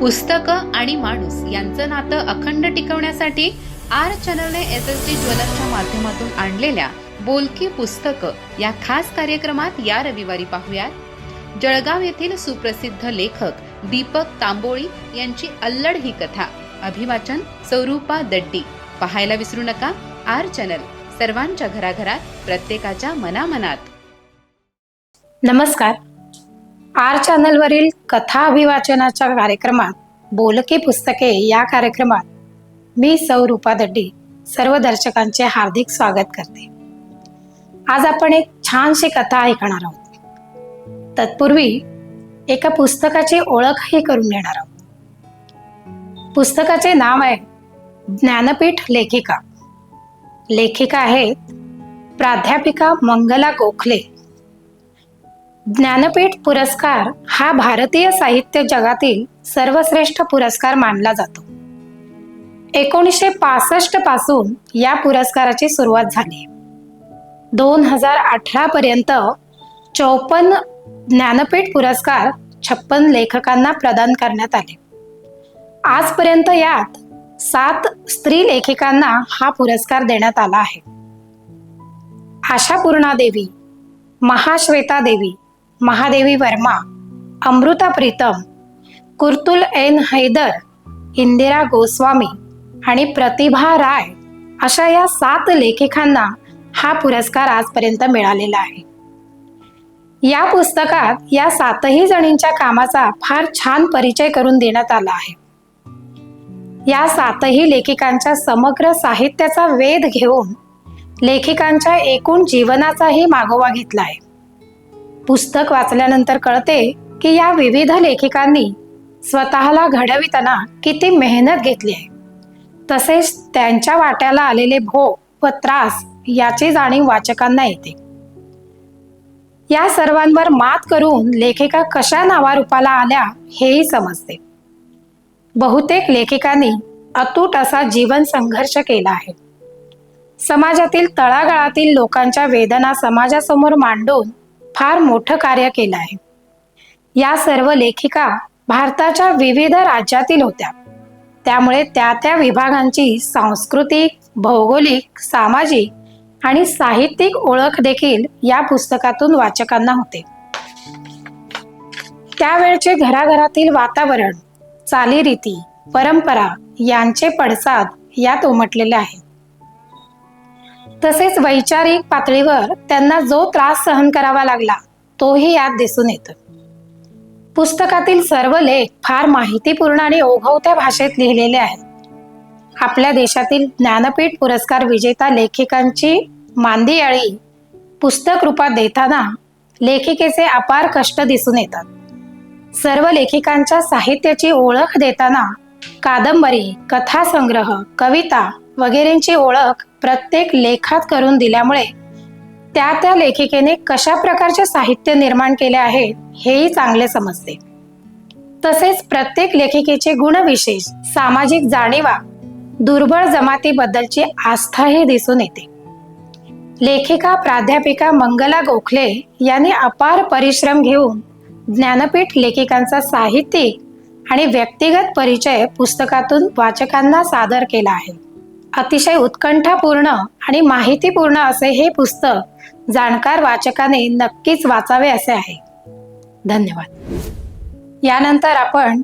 पुस्तकं आणि माणूस यांचं नातं अखंड टिकवण्यासाठी आर चॅनलने एस एस टी ज्वेलर्सच्या माध्यमातून आणलेल्या बोलकी पुस्तकं या खास कार्यक्रमात या रविवारी पाहूयात. जळगाव येथील सुप्रसिद्ध लेखक दीपक तांबोळी यांची अल्लड ही कथा. अभिवाचन स्वरूपा दड्डी. पाहायला विसरू नका आर चॅनल. सर्वांच्या घराघरात प्रत्येकाच्या मनामनात. नमस्कार. आर चॅनलवरील कथा अभिवाचनाच्या कार्यक्रमात बोलके पुस्तके या कार्यक्रमात मी सौ रूपा दड्डी सर्व दर्शकांचे हार्दिक स्वागत करते. आज आपण एक छानशी कथा ऐकणार आहोत. तत्पूर्वी एका पुस्तकाची ओळखही करून घेणार आहोत. पुस्तकाचे नाव आहे ज्ञानपीठ लेखिका. लेखिका आहेत प्राध्यापिका मंगला गोखले. ज्ञानपीठ पुरस्कार हा भारतीय साहित्य जगातील सर्वश्रेष्ठ पुरस्कार मानला जातो. एकोणीसशे पासष्टपासून या पुरस्काराची सुरुवात झाली. दोन हजार अठरा पर्यंत चौपन्न ज्ञानपीठ पुरस्कार छप्पन लेखकांना प्रदान करण्यात आले. आजपर्यंत यात सात स्त्री लेखिकांना हा पुरस्कार देण्यात आला आहे. आशापूर्णा देवी महाश्वेता देवी महादेवी वर्मा अमृता प्रीतम कुर्तुल एन हैदर इंदिरा गोस्वामी आणि प्रतिभा राय अशा या सात लेखिकांना हा पुरस्कार आजपर्यंत मिळालेला आहे. या पुस्तकात या सातही जणींच्या कामाचा फार छान परिचय करून देण्यात आला आहे. या सातही लेखिकांच्या समग्र साहित्याचा वेध घेऊन लेखिकांच्या एकूण जीवनाचाही मागोवा घेतला आहे. पुस्तक वाचल्यानंतर कळते की या विविध लेखिकांनी स्वतःला घडविताना किती मेहनत घेतली आहे. तसेच त्यांच्या वाट्याला आलेले भोग व त्रास याची जाणीव वाचकांना येते. या सर्वांवर मात करून लेखिका कशा नावारूपाला आल्या हेही समजते. बहुतेक लेखिकांनी अतूट असा जीवन संघर्ष केला आहे. समाजातील तळागाळातील लोकांच्या वेदना समाजासमोर मांडून फार मोठं कार्य केलं आहे. या सर्व लेखिका भारताच्या विविध राज्यातील होत्या. त्यामुळे त्या त्या विभागांची सांस्कृतिक भौगोलिक सामाजिक आणि साहित्यिक ओळख देखील या पुस्तकातून वाचकांना होते. त्यावेळचे घराघरातील वातावरण चालीरीती परंपरा यांचे पडसाद यात उमटलेले आहेत तसेच वैचारिक पातळीवर त्यांना जो त्रास सहन करावा लागला तोही यात दिसून येतो. पुस्तकातील सर्व लेख फार माहितीपूर्ण आणि ओघवत्या भाषेत लिहिलेले आहेत. आपल्या देशातील ज्ञानपीठ पुरस्कार विजेता लेखिकांची मांदियाळी पुस्तक रूपात देताना लेखिकेचे अपार कष्ट दिसून येतात. सर्व लेखिकांच्या साहित्याची ओळख देताना कादंबरी कथासंग्रह कविता वगैरेंची ओळख प्रत्येक लेखात करून दिल्यामुळे त्या त्या लेखिकेने कशा प्रकारचे साहित्य निर्माण केले आहे हेही चांगले समजते. तसेच प्रत्येक लेखिकेचे गुणविशेष सामाजिक जाणीवा दुर्बळ जमातीबद्दलची आस्थाही दिसून येते. लेखिका प्राध्यापिका मंगला गोखले यांनी अपार परिश्रम घेऊन ज्ञानपीठ लेखिकांचा साहित्यिक आणि व्यक्तिगत परिचय पुस्तकातून वाचकांना सादर केला आहे. अतिशय उत्कंठापूर्ण आणि माहितीपूर्ण असे हे पुस्तक जाणकार वाचकाने नक्कीच वाचावे असे आहे. धन्यवाद. यानंतर आपण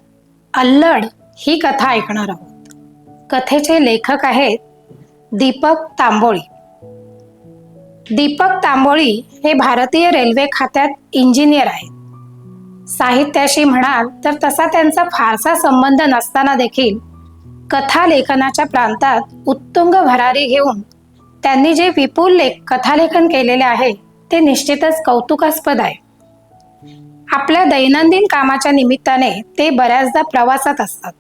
अल्लड ही कथा ऐकणार आहोत. कथेचे लेखक आहेत दीपक तांबोळी. दीपक तांबोळी हे भारतीय रेल्वे खात्यात इंजिनियर आहेत. साहित्याशी म्हणाल तर तसा त्यांचा फारसा संबंध नसताना देखील कथा लेखनाच्या प्रांतात उत्तुंग भरारी घेऊन त्यांनी जे विपुल लेख कथालेखन केलेले आहे ते निश्चितच कौतुकास्पद आहे. आपल्या दैनंदिन कामाच्या निमित्ताने ते बऱ्याचदा प्रवासात असतात.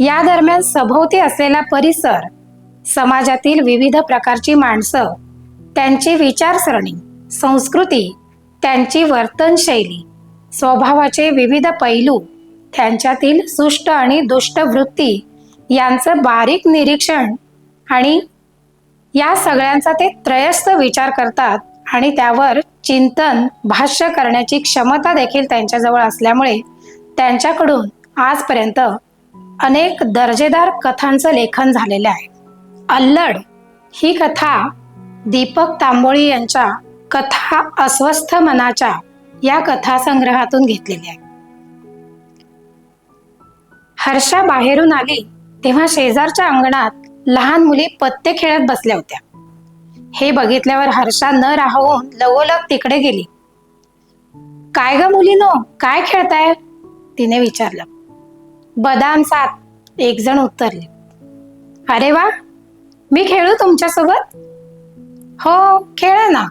या दरम्यान सभोवती असलेला परिसर समाजातील विविध प्रकारची माणसं त्यांची विचारसरणी संस्कृती त्यांची वर्तनशैली स्वभावाचे विविध पैलू त्यांच्यातील सुष्ट आणि दुष्ट वृत्ती यांचं बारीक निरीक्षण आणि या सगळ्यांचा ते त्रयस्थ विचार करतात आणि त्यावर चिंतन भाष्य करण्याची क्षमता देखील त्यांच्याजवळ असल्यामुळे त्यांच्याकडून आजपर्यंत अनेक दर्जेदार कथांचं लेखन झालेलं आहे. अल्लड ही कथा दीपक तांबोळी यांच्या कथा अस्वस्थ मनाच्या या कथासंग्रहातून घेतलेली आहे. हर्षा बाहेरून आली तेव्हा शेजारच्या अंगणात लहान मुली पत्ते खेळत बसल्या होत्या. हे बघितल्यावर हर्षा न राहून लवोलग तिकडे गेली. काय ग मुलीनो काय खेळताय? तिने विचारलं. बदाम सात एक जण उत्तरले. अरे वा मी खेळू तुमच्यासोबत? हो खेळ ना.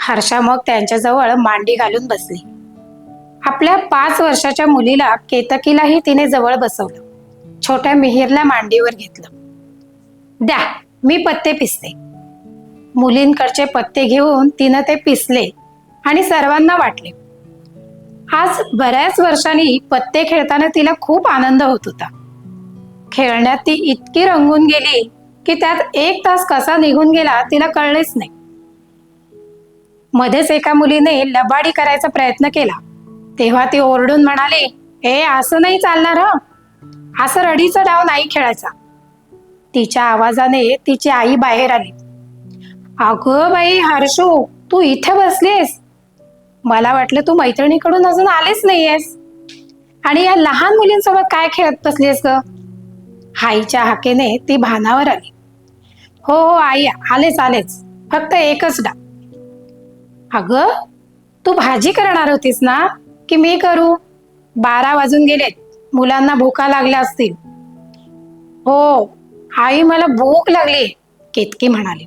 हर्षा मग त्यांच्याजवळ मांडी घालून बसली. आपल्या पाच वर्षाच्या मुलीला केतकीलाही तिने जवळ बसवलं. छोट्या मिहीरला मांडीवर घेतलं. द्या मी पत्ते पिसते. मुलींकडचे पत्ते घेऊन तिनं ते पिसले आणि सर्वांना वाटले. आज बऱ्याच वर्षांनी पत्ते खेळताना तिला खूप आनंद होत होता. खेळण्यात ती इतकी रंगून गेली की त्यात एक तास कसा निघून गेला तिला कळलेच नाही. मध्येच एका मुलीने लबाडी करायचा प्रयत्न केला. तेव्हा ती ओरडून म्हणाले हे असं नाही चालणार असं रडीचा डाव नाही खेळायचा. तिच्या आवाजाने तिची आई बाहेर आली. अगं बाई हर्षू तू इथे बसलीस? मला वाटलं तू मैत्रिणीकडून अजून आलेच नाहीयेस. आणि या लहान मुलींसोबत काय खेळत बसलीस ग? आईच्या हाकेने ती भानावर आली. हो हो आई आलेच आलेच. फक्त एकच डाव. अगं तू भाजी करणार होतीस ना? की मी करू? बारा वाजून गेलेत. मुलांना भूका लागल्या असतील. हो आई मला भूक लागली केतकी म्हणाली.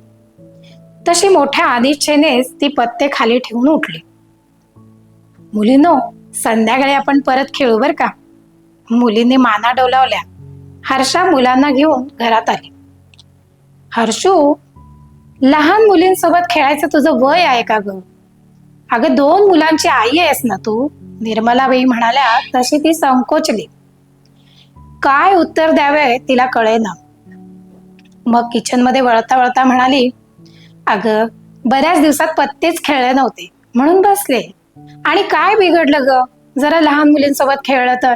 तशी मोठ्या अनिच्छेनेच ती पत्ते खाली ठेवून उठली. मुलीनो संध्याकाळी आपण परत खेळू बर का? मुलींनी माना डोलावल्या. हर्षा मुलांना घेऊन घरात आली. हर्षू लहान मुलींसोबत खेळायचं तुझं वय आहे का ग? अगं दोन मुलांची आई आहेस ना तू? निर्मलाबाई म्हणाल्या तशी ती संकोचली. काय उत्तर द्यावे तिला कळेना. मग किचनमध्ये वळता वळता म्हणाली अगं बऱ्याच दिवसात पत्तेच खेळले नव्हते म्हणून बसले. आणि काय बिघडलं ग? जरा लहान मुलींसोबत खेळलं तर.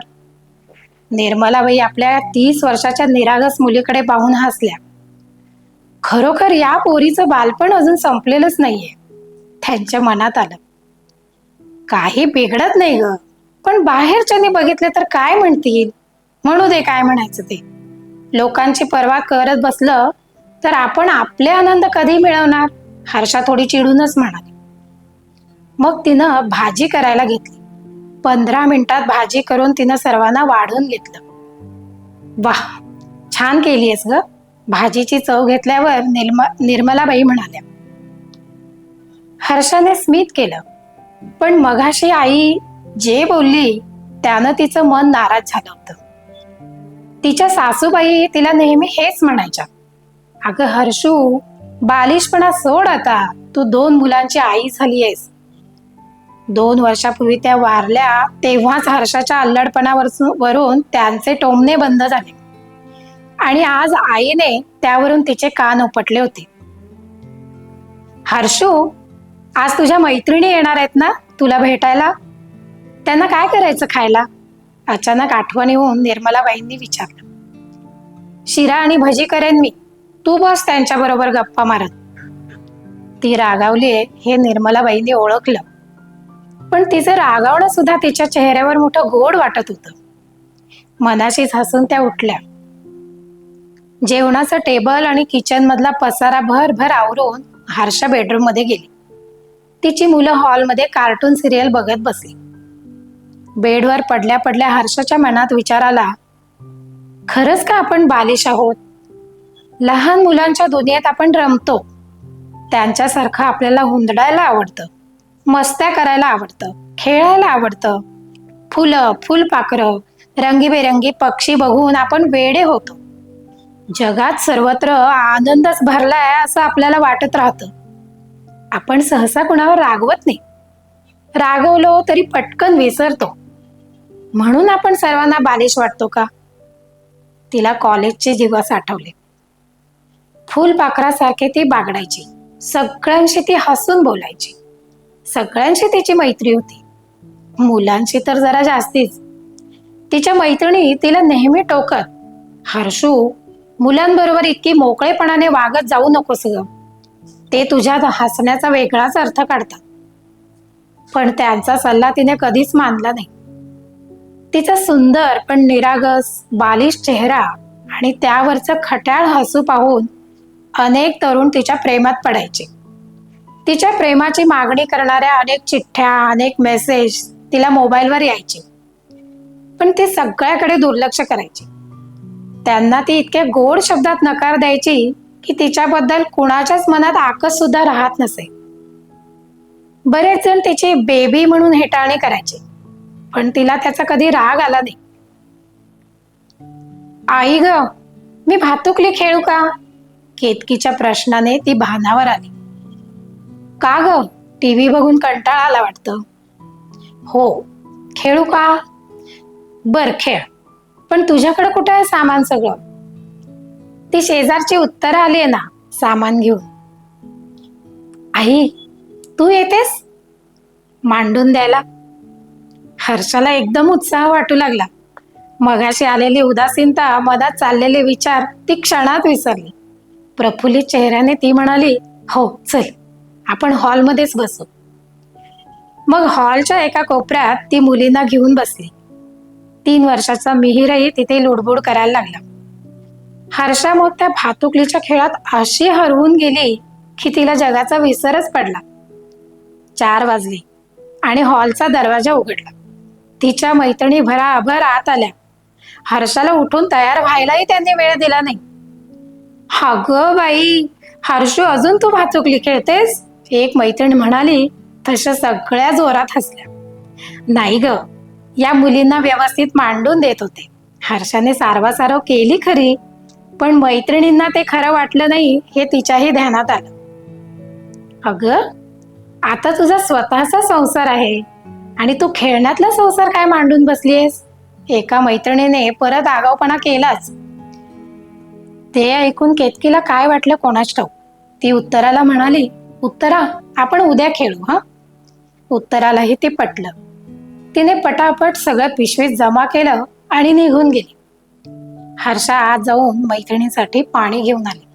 निर्मलाबाई आपल्या तीस वर्षाच्या निरागस मुलीकडे पाहून हसल्या. खरोखर या पोरीचं बालपण अजून संपलेलंच नाहीये त्यांच्या मनात आलं. काही बिघडत नाही ग. पण बाहेरच्यानी बघितले तर काय म्हणतील? म्हणू दे काय म्हणायचं ते. लोकांची पर्वा करत बसलं तर आपण आपले आनंद कधी मिळवणार? हर्षा थोडी चिडूनच म्हणाली. मग तिनं भाजी करायला घेतली. पंधरा मिनिटात भाजी करून तिनं सर्वांना वाढून घेतलं. वा छान केलीयस ग. भाजीची चव घेतल्यावर निर्म निर्मलाबाई म्हणाल्या. हर्षाने स्मित केलं. पण मघाशी आई जे बोलली त्यानं तिचं मन नाराज झालं होतं. तिच्या सासूबाई तिला नेहमी हेच म्हणायच्या अगं हर्षू बालिशपणा सोड आता तू दोन मुलांची आई झाली आहेस. दोन वर्षापूर्वी त्या वारल्या तेव्हाच हर्षाच्या अल्लडपणावर वरून त्यांचे टोमणे बंद झाले. आणि आज आईने त्यावरून तिचे कान उपटले होते. हर्षू आज तुझ्या मैत्रिणी येणार आहेत ना तुला भेटायला? त्यांना काय करायचं खायला? अचानक आठवण येऊन निर्मलाबाईंनी विचारलं. शिरा आणि भजी करेन मी. तू बस त्यांच्या बरोबर गप्पा मारत. ती रागावली हे निर्मलाबाईंनी ओळखलं. पण तिचं रागावणं सुद्धा तिच्या चेहऱ्यावर मोठं गोड वाटत होतं. मनाशीच हसून त्या उठल्या. जेवणाचं टेबल आणि किचन मधला पसारा भरभर आवरून हर्षा बेडरूममध्ये गेली. तिची मुलं हॉलमध्ये कार्टून सिरियल बघत बसली. बेडवर पडल्या पडल्या हर्षाच्या मनात विचार आला खरंच का आपण बालिश आहोत? लहान मुलांच्या दुनियेत आपण रमतो. त्यांच्यासारखं आपल्याला हुंदडायला आवडतं मस्त्या करायला आवडतं खेळायला आवडतं. फुलं फुलपाखरं रंगीबेरंगी पक्षी बघून आपण वेडे होतो. जगात सर्वत्र आनंदच भरलाय असं आपल्याला वाटत राहतं. आपण सहसा कुणावर रागवत नाही. रागवलो तरी पटकन विसरतो. म्हणून आपण सर्वांना बालिश वाटतो का? तिला कॉलेजचे दिवस आठवले. फुलपाखरासारखे ती बागडायची. सगळ्यांशी ती हसून बोलायची. सगळ्यांशी तिची मैत्री होती. मुलांशी तर जरा जास्तीच. तिच्या मैत्रिणी तिला नेहमी टोकत हर्षू मुलांबरोबर इतकी मोकळेपणाने वागत जाऊ नकोस ग ते तुझ्या हसण्याचा वेगळाच अर्थ काढतात. पण त्यांचा सल्ला तिने कधीच मानला नाही. तिचा सुंदर पण निरागस बालिश चेहरा आणि त्यावरचं खट्याळ हसू पाहून अनेक तरुण तिच्या प्रेमात पडायचे. तिच्या प्रेमाची मागणी करणाऱ्या अनेक चिठ्ठ्या अनेक मेसेज तिला मोबाईलवर यायचे. पण ती सगळ्याकडे दुर्लक्ष करायची. त्यांना ती इतक्या गोड शब्दात नकार द्यायची की तिच्याबद्दल कुणाच्याच मनात आकस सुद्धा राहत नसे. बरेच जण तिची बेबी म्हणून हेटाळणी करायचे पण तिला त्याचा कधी राग आला नाही. आई ग मी भातुकली खेळू का? केतकीच्या प्रश्नाने ती भानावर आली. का ग? टीव्ही बघून कंटाळा आला वाटतं. हो खेळू का? बर खेळ. पण तुझ्याकडे कुठं आहे सामान सगळं? ती शेजारची उत्तर आली आहे ना सामान घेऊन. आई तू येतेस? मांडून द्यायला. हर्षाला एकदम उत्साह वाटू लागला. मगाशी आलेली उदासीनता मधात चाललेले विचार ती क्षणात विसरली. प्रफुल्लित चेहऱ्याने ती म्हणाली हो चल आपण हॉलमध्येच बसू. मग हॉलच्या एका कोपऱ्यात ती मुलींना घेऊन बसली. तीन वर्षाचा मिहीरही तिथे लुडबुड करायला लागला. हर्षा मग त्या भातुकलीच्या खेळात अशी हरवून गेली की तिला जगाचा विसरच पडला. चार वाजले आणि हॉलचा दरवाजा उघडला. तिच्या मैत्रिणी भराभर आत आल्या. हर्षाला उठून तयार व्हायलाही त्यांनी वेळ दिला नाही. हा ग बाई हर्षू अजून तू भातुकली खेळतेस? एक मैत्रीण म्हणाली तशा सगळ्या जोरात हसल्या. नाही ग या मुलींना व्यवस्थित मांडून देत होते. हर्षाने सारवासारव केली खरी. पण मैत्रिणींना ते खरं वाटलं नाही हे तिच्याही ध्यानात आलं. अगं आता तुझा स्वतःचा संसार आहे आणि तू खेळण्यातला संसार काय मांडून बसलीयस? एका मैत्रिणीने परत आगावपणा केलाच. ते ऐकून केतकीला काय वाटलं कोणाच ठाऊक ती उत्तराला म्हणाली उत्तरा आपण उद्या खेळू हा? उत्तरालाही ते पटलं. तिने पटापट सगळं पिशवीत जमा केलं आणि निघून गेली. हर्षा आत जाऊन मैत्रिणीसाठी पाणी घेऊन आली.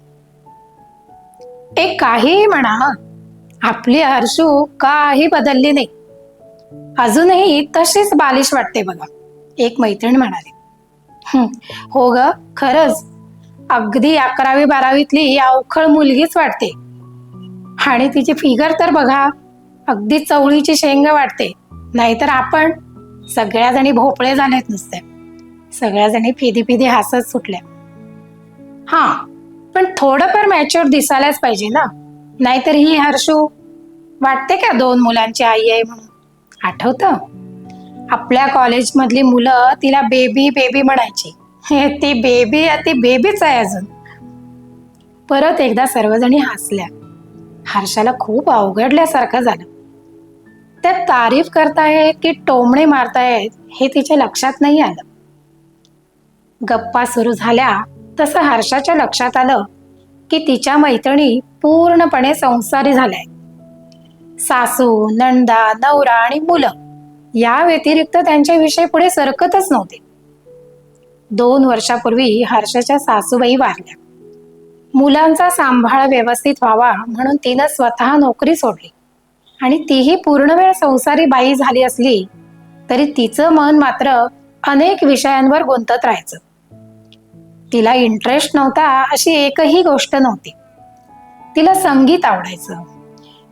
एक काहीही म्हणा आपली हर्षू काही बदलली नाही. अजूनही तशीच बालिश वाटते बघा एक मैत्रीण म्हणाली. हो ग खरंच. अगदी अकरावी बारावीतली अवखळ मुलगीच वाटते. आणि तिची फिगर तर बघा अगदी चवळीची शेंग वाटते. नाहीतर आपण सगळ्या जणी भोपळे झालेत नुसते. सगळ्या जणी फिदी फिदी हसत सुटल्या. हा पण थोडंफार मॅच्युअर दिसायलाच पाहिजे ना? नाहीतर ही हर्षू वाटते का दोन मुलांची आई आहे म्हणून? आठवतं? आपल्या कॉलेजमधली मुलं तिला बेबी बेबी म्हणायची. हे ती बेबी ती बेबीच आहे अजून. परत एकदा सर्वजणी हसल्या. हर्षाला खूप अवघडल्यासारखं झालं. त्या तारीफ करतायत की टोमणे मारतायत हे तिच्या लक्षात नाही आलं. गप्पा सुरू झाल्या. तसं हर्षाच्या लक्षात आलं की तिच्या मैत्रिणी पूर्णपणे संसारी झाल्या सासू नंदा नवरा आणि मुलं या व्यतिरिक्त त्यांच्या विषय पुढे सरकतच नव्हते. दोन वर्षापूर्वी हर्षाच्या सासूबाई वारल्या. मुलांचा सांभाळ व्यवस्थित व्हावा म्हणून तिनं स्वतः नोकरी सोडली. आणि तीही पूर्ण वेळ संसारी बाई झाली असली तरी तिचं मन मात्र अनेक विषयांवर गुंतत राहायचं. तिला इंटरेस्ट नव्हता अशी एकही गोष्ट नव्हती. तिला संगीत आवडायचं.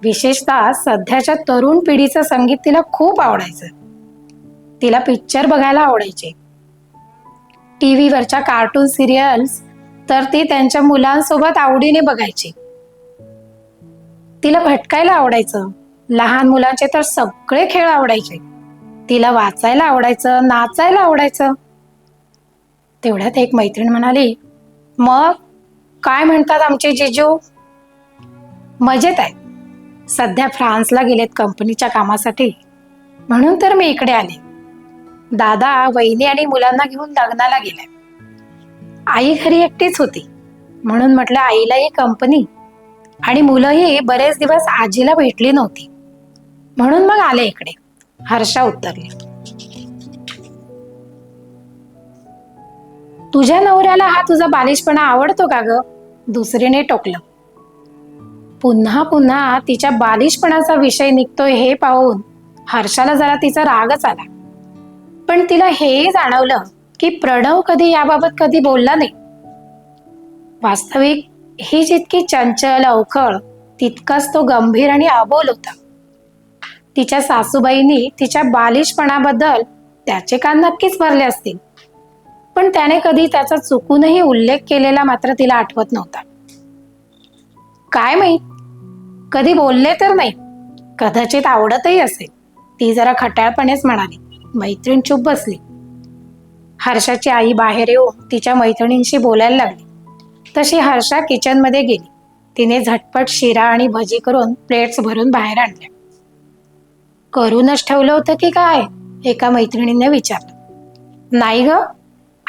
विशेषतः सध्याच्या तरुण पिढीचं संगीत तिला खूप आवडायचं. तिला पिक्चर बघायला आवडायचे. टी व्हीवरच्या कार्टून सिरियल्स तर ती त्यांच्या मुलांसोबत आवडीने बघायची. तिला भटकायला आवडायचं. लहान मुलांचे तर सगळे खेळ आवडायचे. तिला वाचायला आवडायचं नाचायला आवडायचं. तेवढ्यात एक मैत्रीण म्हणाली मग काय म्हणतात आमचे जिजू? मजेत आहे. सध्या फ्रान्सला गेलेत कंपनीच्या कामासाठी. म्हणून तर मी इकडे आले. दादा वहिनी आणि मुलांना घेऊन लग्नाला गेलाय आई घरी एकटीच होती. म्हणून म्हटलं आईलाही कंपनी आणि मुलंही बरेच दिवस आजीला भेटली नव्हती. म्हणून मग आले इकडे. हर्षा उत्तरली तुझ्या नवऱ्याला हा तुझा बालिशपणा आवडतो का ग? दुसरीने टोकलं. पुन्हा पुन्हा तिच्या बालिशपणाचा विषय निघतोय हे पाहून हर्षाला जरा तिचा रागच आला. पण तिला हेही जाणवलं की प्रणव कधी याबाबत कधी बोलला नाही. वास्तविक ही जितकी चंचल अवखळ तितकाच तो गंभीर आणि अबोल होता. तिच्या सासूबाईंनी तिच्या बालिशपणाबद्दल त्याचे कान नक्कीच भरले असतील. पण त्याने कधी त्याचा चुकूनही उल्लेख केलेला मात्र तिला आठवत नव्हता. काय माहीत? कधी बोलले तर नाही. कदाचित आवडतही असेल. ती जरा खटाळपणेच म्हणाली. मैत्रीण चुप बसली. हर्षाची आई बाहेर येऊन तिच्या मैत्रिणींशी बोलायला लागली. तशी हर्षा किचनमध्ये गेली. तिने झटपट शिरा आणि भजी करून प्लेट्स भरून बाहेर आणल्या. करूनच ठेवलं होतं की काय? एका मैत्रिणीने विचारलं. नाही ग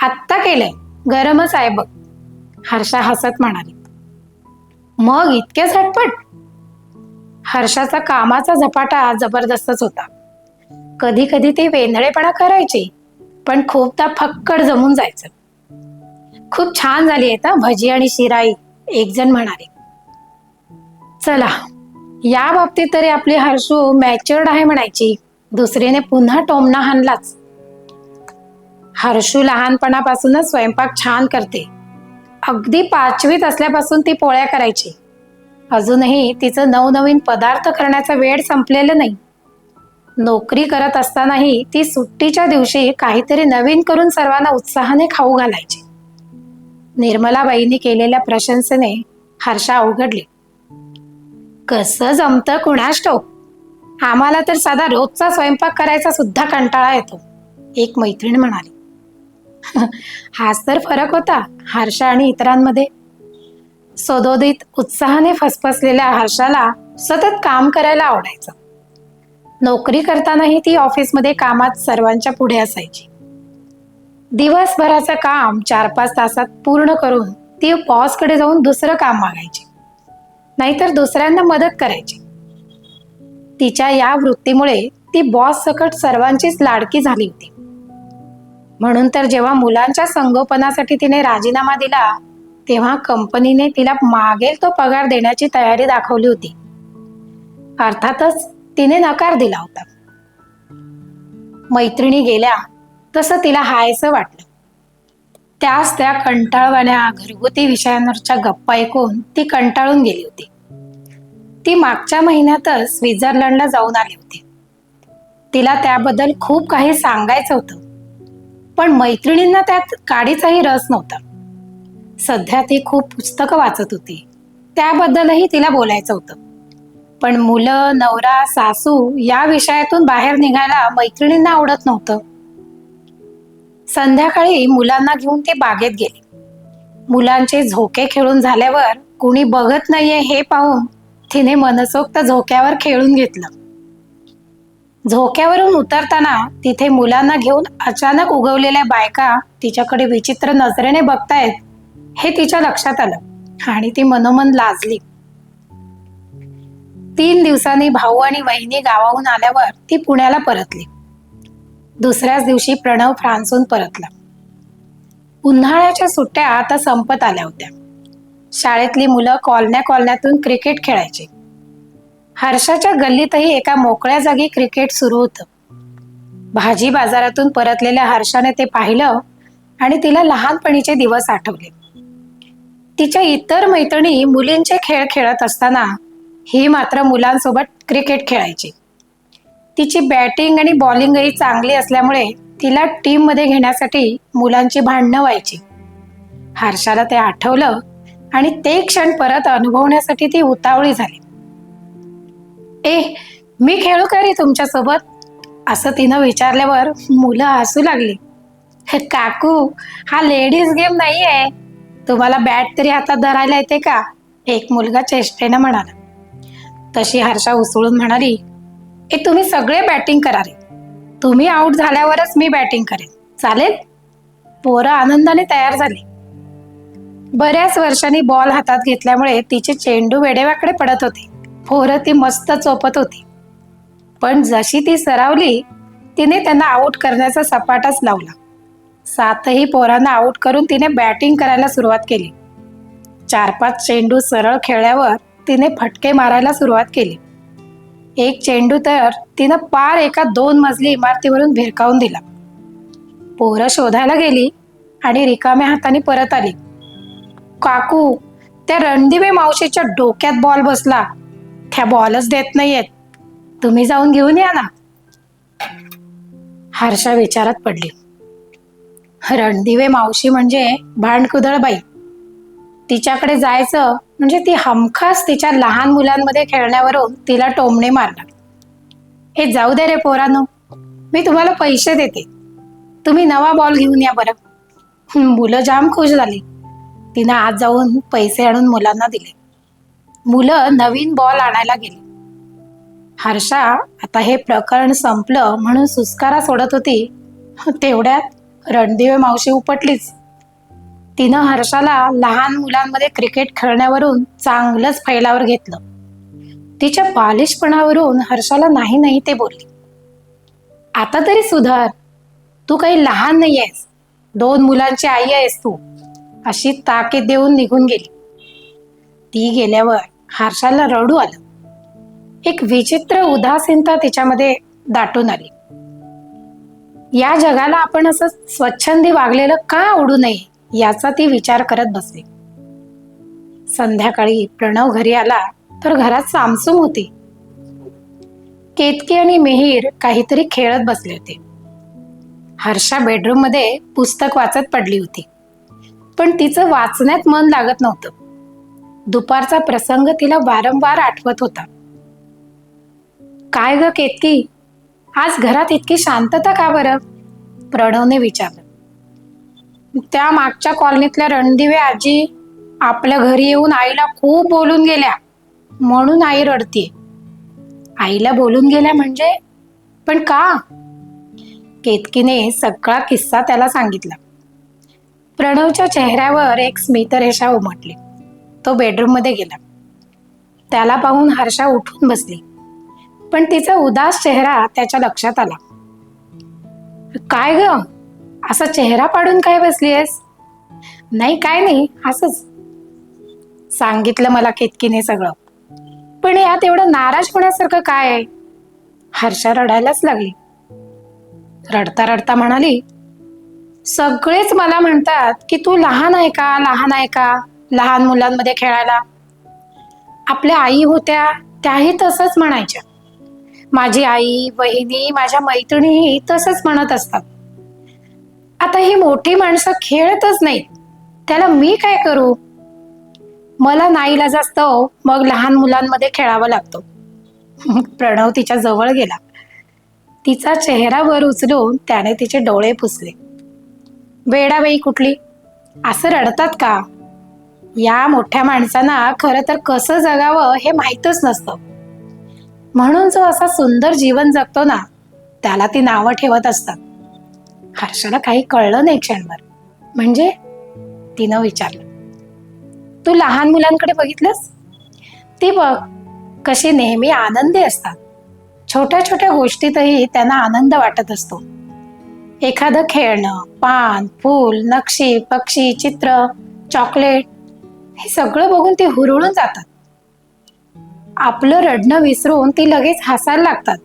आत्ता केलंय. गरमच आहे बघ. हर्षा हसत म्हणाली. मग इतके झटपट? हर्षाचा कामाचा झपाटा जबरदस्तच होता. कधी कधी ती वेंधळेपणा करायची पण खूपदा फक्कड जमून जायचं. खूप छान झाली आहे ना भजी आणि शिराई एक जण म्हणाले. चला या बाबतीत तरी आपली हर्षू मॅच्युअर्ड आहे म्हणायची. दुसरीने पुन्हा टोमणा हाणलाच. हर्षू लहानपणापासूनच स्वयंपाक छान करते. अगदी पाचवीत असल्यापासून ती पोळ्या करायची. अजूनही तिचं नवनवीन पदार्थ करण्याचा वेळ संपलेला नाही. नोकरी करत असतानाही ती सुट्टीच्या दिवशी काहीतरी नवीन करून सर्वांना उत्साहाने खाऊ घालायची. निर्मलाबाईंनी केलेल्या प्रशंसेने हर्षा अवघडली. कसं जमतं कुणास आम्हाला तर साधा रोजचा स्वयंपाक करायचा सुद्धा कंटाळा येतो एक मैत्रीण म्हणाली. हाच तर फरक होता हर्षा आणि इतरांमध्ये. सदोदित उत्साहाने फसफसलेल्या हर्षाला सतत काम करायला आवडायचं. नोकरी करतानाही ती ऑफिसमध्ये कामात सर्वांच्या पुढे असायची. दिवसभराचं काम चार पाच तासात पूर्ण करून ती बॉसकडे जाऊन दुसरं काम मागायची. नाहीतर दुसऱ्यांना मदत करायची. तिच्या या वृत्तीमुळे ती बॉस सकट सर्वांचीच लाडकी झाली होती. म्हणून तर जेव्हा मुलांच्या संगोपनासाठी तिने राजीनामा दिला तेव्हा कंपनीने तिला मागेल तो पगार देण्याची तयारी दाखवली होती. अर्थातच तिने नकार दिला होता. मैत्रिणी गेल्या तसं तिला हायसं वाटलं. त्याच त्या कंटाळवाण्या घरगुती विषयांवरच्या गप्पा ऐकून ती कंटाळून गेली होती. ती मागच्या महिन्यातच स्वित्झर्लंडला जाऊन आली होती. तिला त्याबद्दल खूप काही सांगायचं होतं. पण मैत्रिणींना त्यात काडीचाही रस नव्हता. सध्या ती खूप पुस्तकं वाचत होती. त्याबद्दलही तिला बोलायचं होतं. पण मुलं नवरा सासू या विषयातून बाहेर निघायला मैत्रिणींना आवडत नव्हतं. संध्याकाळी मुलांना घेऊन ते बागेत गेले. मुलांचे झोके खेळून झाल्यावर कुणी बघत नाहीये हे पाहून तिने मनसोक्त झोक्यावर खेळून घेतलं. झोक्यावरून उतरताना तिथे मुलांना घेऊन अचानक उगवलेल्या बायका तिच्याकडे विचित्र नजरेने बघतायत हे तिच्या लक्षात आलं आणि ती मनोमन लाजली. तीन दिवसांनी भाऊ आणि वहिनी गावाहून आल्यावर ती पुण्याला परतली. दुसऱ्याच दिवशी प्रणव फ्रान्सहून परतला. उन्हाळ्याच्या सुट्ट्या आता संपत आल्या होत्या. शाळेतली मुलं कॉलन्या कॉलन्यातून क्रिकेट खेळायची. हर्षाच्या गल्लीतही एका मोकळ्या जागी क्रिकेट सुरू होतं. भाजी बाजारातून परतलेल्या हर्षाने ते पाहिलं आणि तिला लहानपणीचे दिवस आठवले. तिच्या इतर मैत्रिणी मुलींचे खेळ खेळत असताना ही मात्र मुलांसोबत क्रिकेट खेळायची. तिची बॅटिंग आणि बॉलिंगही चांगली असल्यामुळे तिला टीममध्ये घेण्यासाठी मुलांची भांडणं व्हायची. हर्षाला ते आठवलं आणि ते क्षण परत अनुभवण्यासाठी ती उतावळी झाली. ए मी खेळू का रे तुमच्यासोबत? असं तिनं विचारल्यावर मुलं हसू लागली. काकू हा लेडीज गेम नाही आहे तुम्हाला बॅट तरी हातात धरायला येते का? एक मुलगा चेष्टेनं म्हणाला. तशी हर्षा उसळून म्हणाली ए तुम्ही सगळे बॅटिंग करा रे. तुम्ही आऊट झाल्यावरच मी बॅटिंग करेन. चालेल? पोरं आनंदाने तयार झाली. बऱ्याच वर्षांनी बॉल हातात घेतल्यामुळे तिचे चेंडू वेडेवाकडे पडत होते. पोरं ती मस्त चोपत होती. पण जशी ती सरावली तिने त्यांना आऊट करण्याचा सपाटाच लावला. सातही पोरांना आऊट करून तिने बॅटिंग करायला सुरुवात केली. चार पाच चेंडू सरळ खेळल्यावर तिने फटके मारायला सुरुवात केली. एक चेंडू तर तिनं पार एका दोन मजली इमारतीवरून भिरकावून दिला. पोरं शोधायला गेली आणि रिकाम्या हाताने परत आली. काकू त्या रणदिवे मावशीच्या डोक्यात बॉल बसला. त्या बॉलच देत नाहीयेत. तुम्ही जाऊन घेऊन या ना. हर्षा विचारात पडली. रणदिवे मावशी म्हणजे भांडकुदळ बाई तिच्याकडे जायचं म्हणजे ती हमखास तिच्या लहान मुलांमध्ये खेळण्यावरून तिला टोमणे मारणार. हे जाऊ दे रे पोरानो मी तुम्हाला पैसे देते. तुम्ही नवा बॉल घेऊन या बरं. मुलं जाम खुश झाली. तिनं आज जाऊन पैसे आणून मुलांना दिले. मुलं नवीन बॉल आणायला गेली. हर्षा आता हे प्रकरण संपलं म्हणून सुस्कारा सोडत होती. तेवढ्यात रणदिवे मावशी उपटलीच. तिनं हर्षाला लहान मुलांमध्ये क्रिकेट खेळण्यावरून चांगलंच फैलावर घेतलं. तिच्या बालिशपणावरून हर्षाला नाही नाही ते बोलली. आता तरी सुधार. तू काही लहान नाही आहेस दोन मुलांची आई आहेस तू. अशी ताकीद देऊन निघून गेली. ती गेल्यावर हर्षाला रडू आलं. एक विचित्र उदासीनता तिच्यामध्ये दाटून आली. या जगाला आपण असं स्वच्छंदी वागलेलं का आवडू नये याचा ती विचार करत बसली. संध्याकाळी प्रणव घरी आला तर घरात सामसूम होती. केतकी आणि मिहीर काहीतरी खेळत बसले होते. हर्षा बेडरूममध्ये पुस्तक वाचत पडली होती. पण तिचं वाचण्यात मन लागत नव्हतं. दुपारचा प्रसंग तिला वारंवार आठवत होता. काय ग केतकी? आज घरात इतकी शांतता का बरं? प्रणवने विचारलं. त्या मागच्या कॉलनीतल्या रणदिवे आजी आपल्या घरी येऊन आईला खूप बोलून गेल्या. म्हणून आई रडतीये. आईला बोलून गेल्या म्हणजे? पण का? केतकीने सगळा किस्सा त्याला सांगितला. प्रणवच्या चेहऱ्यावर एक स्मितरेषा उमटली. तो बेडरूममध्ये गेला. त्याला पाहून हर्षा उठून बसली. पण तिचा उदास चेहरा त्याच्या लक्षात आला. काय ग? असा चेहरा पाडून काय बसलीयस? नाही काय नाही असंच. सांगितलं मला केतकीने सगळं. पण यात एवढं नाराज होण्यासारखं काय आहे? हर्षा रडायलाच लागली. रडता रडता म्हणाली सगळेच मला म्हणतात की तू लहान आहे का लहान आहे का? लहान मुलांमध्ये खेळायला. आपल्या आई होत्या त्याही तसंच म्हणायच्या. माझी आई बहिणी माझ्या मैत्रिणीही तसंच म्हणत असतात. आता ही मोठी माणसं खेळतच नाही त्याला मी काय करू? मला नाईला जास्त हो, मग लहान मुलांमध्ये खेळावा लागतो. प्रणव तिच्या जवळ गेला. तिचा चेहरा वर उचलून त्याने तिचे डोळे पुसले. वेडाबाई कुठली? असं रडतात का? या मोठ्या माणसांना खरं तर कसं जगावं हे माहीतच नसतं. म्हणून जो असा सुंदर जीवन जगतो ना त्याला ती नावं ठेवत असतात. हर्षाला काही कळलं नाही क्षणभर. म्हणजे तिनं विचारलं तू लहान मुलांकडे बघितलंस? ती बघ कशी नेहमी आनंदी असतात. छोट्या छोट्या गोष्टीतही त्यांना आनंद वाटत असतो. एखादं खेळणं पान फूल नक्षी पक्षी चित्र चॉकलेट हे सगळं बघून ते हुरळून जातात. आपलं रडणं विसरून ती लगेच हसायला लागतात.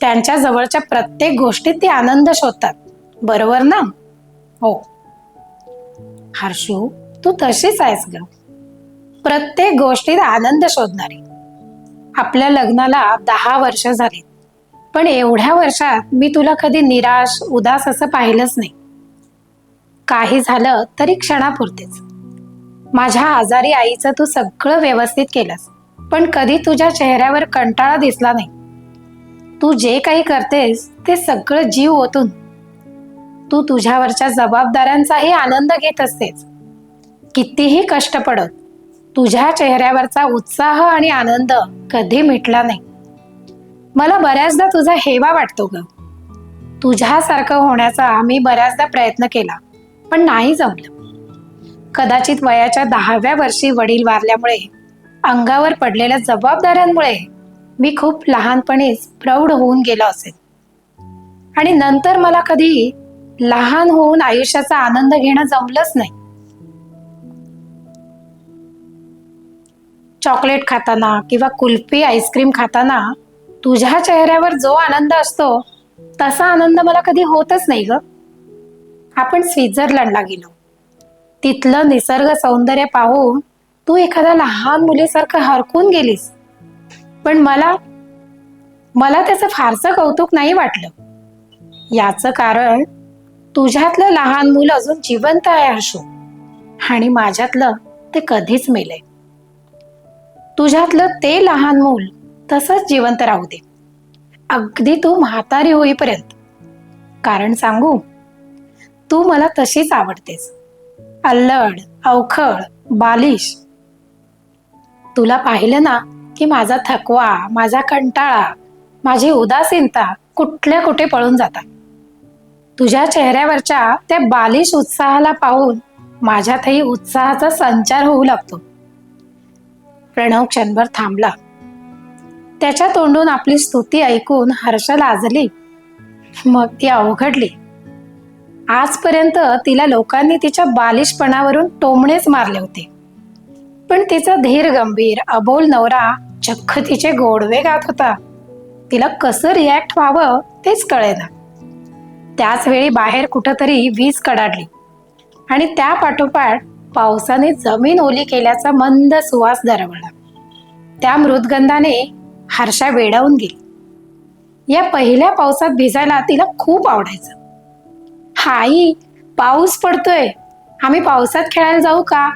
त्यांच्या जवळच्या प्रत्येक गोष्टीत ते आनंद शोधतात. बरोबर ना? हो. हर्षू तू तशीच आहेस ग. प्रत्येक गोष्टीत आनंद शोधणारी. आपल्या लग्नाला दहा वर्ष झाली पण एवढ्या वर्षात मी तुला कधी निराश उदास असं पाहिलंच नाही. काही झालं तरी क्षणापुरतेच. माझ्या आजारी आईचं तू सगळं व्यवस्थित केलंस पण कधी तुझ्या चेहऱ्यावर कंटाळा दिसला नाही. तू जे काही करतेस ते सगळं जीव ओतून. तू तुझ्यावरच्या जबाबदाऱ्यांचाही आनंद घेत असतेस. कितीही कष्ट पडत तुझ्या चेहऱ्यावरचा उत्साह आणि आनंद कधी मिटला नाही. मला बऱ्याचदा तुझा हेवा वाटतो ग. तुझ्यासारखं होण्याचा मी बऱ्याचदा प्रयत्न केला पण नाही जमलं. कदाचित वयाच्या दहाव्या वर्षी वडील वारल्यामुळे अंगावर पडलेल्या जबाबदाऱ्यांमुळे मी खूप लहानपणीच प्रौढ होऊन गेलो असेल. आणि नंतर मला कधी लहान होऊन आयुष्याचा आनंद घेणं जमलंच नाही. चॉकलेट खाताना किंवा कुल्फी आईस्क्रीम खाताना तुझ्या चेहऱ्यावर जो आनंद असतो तसा आनंद मला कधी होतच नाही ग. आपण स्वित्झर्लंडला गेलो. तिथलं निसर्ग सौंदर्य पाहून तू एखाद्या लहान मुलीसारखं हरकून गेलीस. पण मला मला त्याचं फारसं कौतुक नाही वाटलं. याचं कारण तुझ्यातलं लहान मूल अजून जिवंत आहे हर्षू. आणि माझ्यातलं ते कधीच मेलंय. तुझ्यातलं ते लहान मूल तसंच जिवंत राहू दे. अगदी तू म्हातारी होईपर्यंत. कारण सांगू तू मला तशीच आवडतेस. अल्लड अवखळ बालिश. तुला पाहिलं ना की माझा थकवा माझा कंटाळा माझी उदासीनता कुठल्या कुठे पळून जातात. तुझ्या चेहऱ्यावरच्या त्या बालिश उत्साहाला पाहून माझ्यातही उत्साहाचा संचार होऊ लागतो. प्रणव क्षणभर थांबला. त्याच्या तोंडून आपली स्तुती ऐकून हर्ष लाजली. मग ती अवघडली. आजपर्यंत तिला लोकांनी तिच्या बालिशपणावरून टोमणेच मारले होते. पण तिचा धीर गंभीर अबोल नवरा चक्क तिचे गोडवे गात होता. तिला कसं रिॲक्ट व्हावं तेच कळेना. त्याच वेळी बाहेर कुठंतरी वीज कडाडली. आणि त्या पाठोपाठ पावसाने जमीन ओली केल्याचा मंद सुवास दरवळला. त्या मृदगंधाने हर्षा वेडावून गेली. या पहिल्या पावसात भिजायला तिला खूप आवडायचं. हाई पाऊस पडतोय. आम्ही पावसात खेळायला जाऊ का?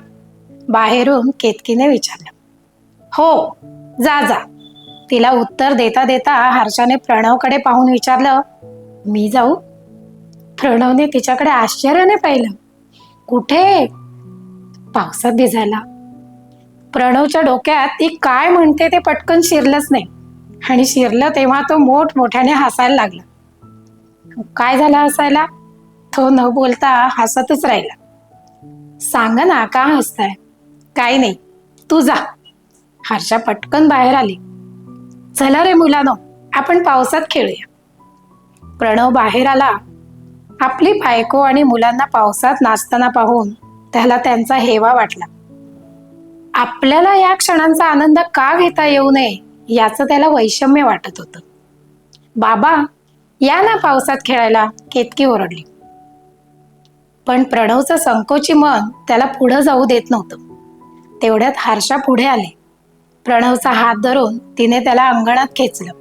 बाहेरून केतकीने विचारलं. हो जा जा. तिला उत्तर देता देता हर्षाने प्रणवकडे पाहून विचारलं मी जाऊ? प्रणवने तिच्याकडे आश्चर्याने पाहिलं. कुठे? पावसात भिजायला. प्रणवच्या डोक्यात ती काय म्हणते ते पटकन शिरलंच नाही. आणि शिरलं तेव्हा तो मोठमोठ्याने हसायला लागला. काय झालं हसायला? तो न बोलता हसतच राहिला. सांग ना का हसताय? काय नाही तू जा. हर्षा पटकन बाहेर आली. चला रे मुलानो आपण पावसात खेळूया. प्रणव बाहेर आला. आपली बायको आणि मुलांना पावसात नाचताना पाहून त्याला त्यांचा हेवा वाटला. आपल्याला या क्षणांचा आनंद का घेता येऊ नये याचं त्याला वैषम्य वाटत होतं. बाबा या ना पावसात खेळायला केतकी ओरडली. पण प्रणवचं संकोची मन त्याला पुढं जाऊ देत नव्हतं. तेवढ्यात हर्षा पुढे आले. प्रणवचा हात धरून तिने त्याला अंगणात खेचलं.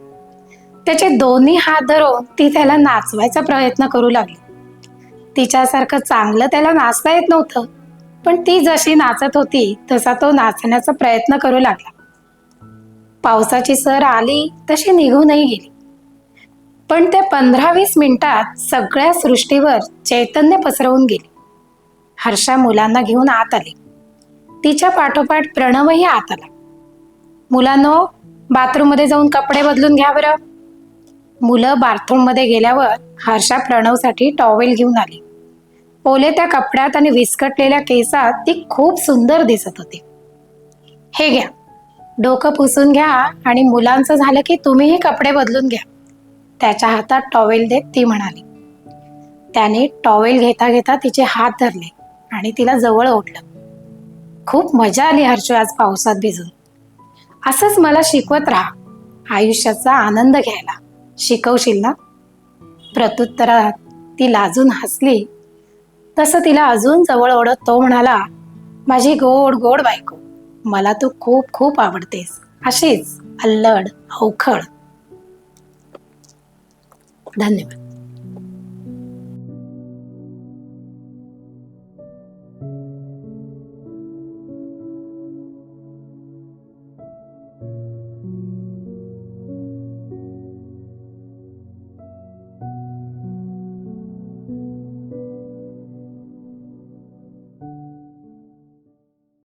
त्याचे दोन्ही हात धरून ती त्याला नाचवायचा प्रयत्न करू लागली. तिच्यासारखं चांगलं त्याला नाचता येत नव्हतं पण ती जशी नाचत होती तसा तो नाचण्याचा प्रयत्न करू लागला. पावसाची सर आली तशी निघूनही गेली. पण त्या पंधरा वीस मिनिटात सगळ्या सृष्टीवर चैतन्य पसरवून गेली. हर्षा मुलांना घेऊन आत आली. तिच्या पाठोपाठ प्रणवही आत आला. मुलांनो बाथरूममध्ये जाऊन कपडे बदलून घ्या बरं. मुलं बाथरूममध्ये गेल्यावर हर्षा प्रणवसाठी टॉवेल घेऊन आली. ओले त्या कपड्यात आणि विस्कटलेल्या केसात ती खूप सुंदर दिसत होती. हे घ्या. डोकं पुसून घ्या आणि मुलांचं झालं की तुम्हीही कपडे बदलून घ्या. त्याच्या हातात टॉवेल देत ती म्हणाली. त्याने टॉवेल घेता घेता तिचे हात धरले आणि तिला जवळ ओढलं. खूप मजा आली हर्षू आज पावसात भिजून. असंच मला शिकवत राहा. आयुष्याचा आनंद घ्यायला. शिकवशील ना? प्रत्युत्तरात ती लाजून हसली. तसं तिला अजून जवळ ओढत तो म्हणाला माझी गोड गोड बायको मला तू खूप खूप आवडतेस. अशीच अल्लड अवखळ धन्यवाद.